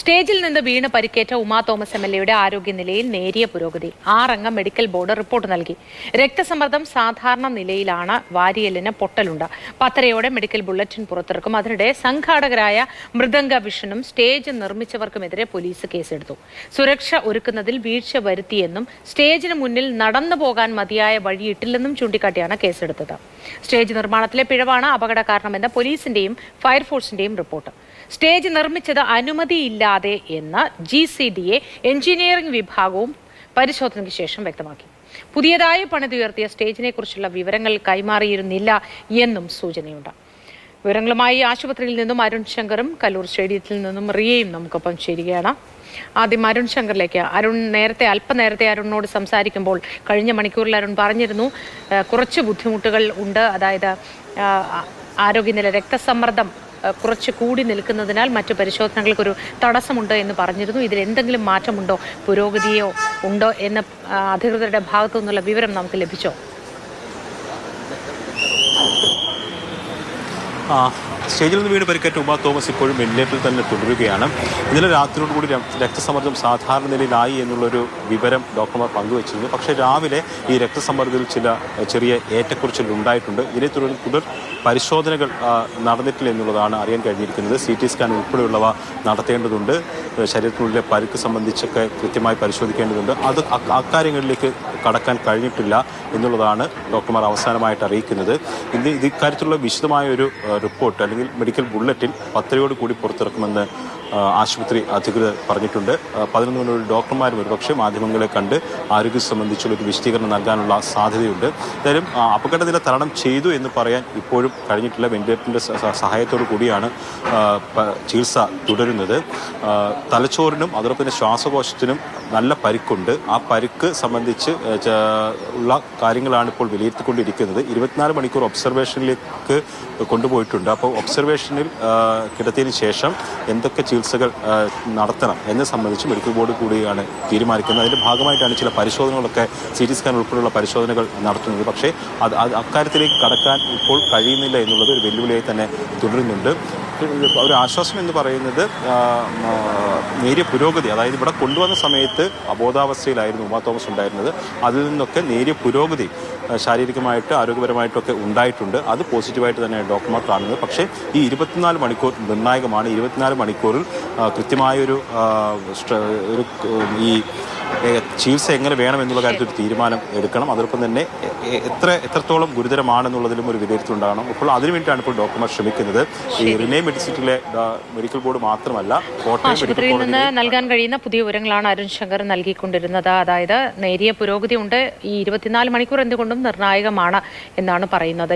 സ്റ്റേജിൽ നിന്ന് വീണ് പരിക്കേറ്റ ഉമാ തോമസ് എം എൽ എയുടെ ആരോഗ്യനിലയിൽ നേരിയ പുരോഗതി. ആറംഗ മെഡിക്കൽ ബോർഡ് റിപ്പോർട്ട് നൽകി. രക്തസമ്മർദ്ദം സാധാരണ നിലയിലാണ് വാരിയലിന് പൊട്ടലുണ്ട്. പത്തരയോടെ മെഡിക്കൽ ബുള്ളറ്റിൻ പുറത്തിറക്കും. അതിനിടെ സംഘാടകരായ മൃദംഗ വിഷനും സ്റ്റേജ് നിർമ്മിച്ചവർക്കുമെതിരെ പോലീസ് കേസെടുത്തു. സുരക്ഷ ഒരുക്കുന്നതിൽ വീഴ്ച വരുത്തിയെന്നും സ്റ്റേജിന് മുന്നിൽ നടന്നു പോകാൻ മതിയായ വഴിയിട്ടില്ലെന്നും ചൂണ്ടിക്കാട്ടിയാണ് കേസെടുത്തത്. സ്റ്റേജ് നിർമ്മാണത്തിലെ പിഴവാണ് അപകട കാരണമെന്ന് പോലീസിന്റെയും ഫയർഫോഴ്സിന്റെയും റിപ്പോർട്ട്. സ്റ്റേജ് നിർമ്മിച്ചത് അനുമതിയില്ലാതെ എന്ന് G C D A engineering വിഭാഗവും പരിശോധനയ്ക്ക് ശേഷം വ്യക്തമാക്കി. പുതിയതായി പണിതുയർത്തിയ സ്റ്റേജിനെ കുറിച്ചുള്ള വിവരങ്ങൾ കൈമാറിയിരുന്നില്ല എന്നും സൂചനയുണ്ട്. വിവരങ്ങളുമായി ആശുപത്രിയിൽ നിന്നും അരുൺ ശങ്കറും കല്ലൂർ സ്റ്റേഡിയത്തിൽ നിന്നും റിയയും നമുക്കൊപ്പം ചേരുകയാണ്. ആദ്യം അരുൺ ശങ്കറിലേക്ക്. അരുൺ നേരത്തെ അല്പനേരത്തെ അരുണിനോട് സംസാരിക്കുമ്പോൾ കഴിഞ്ഞ മണിക്കൂറിൽ അരുൺ പറഞ്ഞിരുന്നു കുറച്ച് ബുദ്ധിമുട്ടുകൾ ഉണ്ട്. അതായത് ആരോഗ്യനില രക്തസമ്മർദ്ദം കുറച്ച് കൂടി നിൽക്കുന്നതിനാൽ മറ്റു പരിശോധനകൾക്കൊരു തടസ്സമുണ്ട് എന്ന് പറഞ്ഞിരുന്നു. ഇതിൽ എന്തെങ്കിലും മാറ്റമുണ്ടോ? പുരോഗതിയോ ഉണ്ടോ? എന്ന് അധികൃതരുടെ ഭാഗത്തു നിന്നുള്ള വിവരം നമുക്ക് ലഭിച്ചോ? സ്റ്റേജിൽ നിന്ന് വീണ് പരിക്കേറ്റ ഉമാ തോമസ് ഇപ്പോഴും വെന്റിലേറ്ററിൽ തന്നെ തുടരുകയാണ്. ഇന്നലെ രാത്രിയോട് കൂടി ര- രക്തസമ്മർദ്ദം സാധാരണ നിലയിലായി എന്നുള്ളൊരു വിവരം ഡോക്ടർമാർ പങ്കുവച്ചിരുന്നു. പക്ഷേ രാവിലെ ഈ രക്തസമ്മർദ്ദത്തിൽ ചില ചെറിയ ഏറ്റക്കുറിച്ചിൽ ഉണ്ടായിട്ടുണ്ട്. ഇതിനെ തുടർന്ന് തുടർ പരിശോധനകൾ നടന്നിട്ടില്ല എന്നുള്ളതാണ് അറിയാൻ കഴിഞ്ഞിരിക്കുന്നത്. സി ടി സ്കാൻ ഉൾപ്പെടെയുള്ളവ നടത്തേണ്ടതുണ്ട്. ശരീരത്തിനുള്ളിലെ പരുക്ക് സംബന്ധിച്ചൊക്കെ കൃത്യമായി പരിശോധിക്കേണ്ടതുണ്ട്. അത് അക്കാര്യങ്ങളിലേക്ക് കടക്കാൻ കഴിഞ്ഞിട്ടില്ല എന്നുള്ളതാണ് ഡോക്ടർമാർ അവസാനമായിട്ട് അറിയിക്കുന്നത്. ഇത് ഇക്കാര്യത്തിലുള്ള വിശദമായ ഒരു റിപ്പോർട്ട് അല്ലെങ്കിൽ മെഡിക്കൽ ബുള്ളറ്റിൻ പത്തരയോട് കൂടി പുറത്തിറക്കുമെന്ന് ആശുപത്രി അധികൃതർ പറഞ്ഞിട്ടുണ്ട്. പതിനൊന്ന് മണിയോട് ഡോക്ടർമാരും ഒരുപക്ഷെ മാധ്യമങ്ങളെ കണ്ട് ആരോഗ്യം സംബന്ധിച്ചുള്ള ഒരു വിശദീകരണം നൽകാനുള്ള സാധ്യതയുണ്ട്. എന്തായാലും അപകടനില തരണം ചെയ്തു എന്ന് പറയാൻ ഇപ്പോഴും കഴിഞ്ഞിട്ടില്ല. വെന്റിലേറ്ററിന്റെ സഹായത്തോടു കൂടിയാണ് ചികിത്സ തുടരുന്നത്. തലച്ചോറിനും അതോടൊപ്പം തന്നെ ശ്വാസകോശത്തിനും നല്ല പരിക്കുണ്ട്. ആ പരിക്ക് സംബന്ധിച്ച് ഉള്ള കാര്യങ്ങളാണ് ഇപ്പോൾ വിലയിരുത്തിക്കൊണ്ടിരിക്കുന്നത്. ഇരുപത്തിനാല് മണിക്കൂർ ഒബ്സർവേഷനിലേക്ക് കൊണ്ടുപോയിട്ടുണ്ട്. അപ്പോൾ ഒബ്സർവേഷനിൽ കിടത്തിയതിന് ശേഷം എന്തൊക്കെ ചികിത്സകൾ നടത്തണം എന്നെ സംബന്ധിച്ച് മെഡിക്കൽ ബോർഡ് കൂടിയാണ് തീരുമാനിക്കുന്നത്. അതിന്റെ ഭാഗമായിട്ടാണ് ചില പരിശോധനകളൊക്കെ സി ടി സ്കാൻ ഉൾപ്പെടെയുള്ള പരിശോധനകൾ നടത്തുന്നത്. പക്ഷേ അത് അക്കാര്യത്തിലേക്ക് കടക്കാൻ ഇപ്പോൾ കഴിയുന്നില്ല എന്നുള്ളത് ഒരു വെല്ലുവിളിയായി തന്നെ തുടരുന്നുണ്ട്. ഒരു ആശ്വാസം എന്ന് പറയുന്നത് നേരിയ പുരോഗതി അതായത് ഇവിടെ കൊണ്ടുവന്ന സമയത്ത് അബോധാവസ്ഥയിലായിരുന്നു ഉമാ തോമസ് ഉണ്ടായിരുന്നത്. അതിൽ നിന്നൊക്കെ നേരിയ പുരോഗതി ശാരീരികമായിട്ട് ആരോഗ്യപരമായിട്ടൊക്കെ ഉണ്ടായിട്ടുണ്ട്. അത് പോസിറ്റീവായിട്ട് തന്നെ ഡോക്ടർമാർ കാണുന്നത്. പക്ഷേ ഈ ഇരുപത്തിനാല് മണിക്കൂർ നിർണായകമാണ്. ഇരുപത്തിനാല് മണിക്കൂറിൽ കൃത്യമായൊരു ഒരു ഈ ചികിത്സ എങ്ങനെ വേണം എന്നുള്ള കാര്യത്തിൽ ഒരു തീരുമാനം എടുക്കണം. അതോടൊപ്പം തന്നെ എത്ര എത്രത്തോളം ഗുരുതരമാണെന്നുള്ളതിലും ഒരു വിലയിരുത്തലുണ്ടാകണം ഇപ്പോൾ അതിനു വേണ്ടിയിട്ടാണ് ഇപ്പോൾ ഡോക്ടർമാർ ശ്രമിക്കുന്നത്. ഈ റിനെ മെഡിസിറ്റിലെ മെഡിക്കൽ ബോർഡ് മാത്രമല്ല ആശുപത്രിയിൽ നിന്ന് നൽകാൻ കഴിയുന്ന പുതിയ വിവരങ്ങളാണ് അരുൺ ശങ്കർ നൽകിക്കൊണ്ടിരുന്നത്. അതായത് നേരിയ പുരോഗതി ഉണ്ട്. ഈ ഇരുപത്തിനാല് മണിക്കൂർ എന്തുകൊണ്ടും നിർണായകമാണ് എന്നാണ് പറയുന്നത്.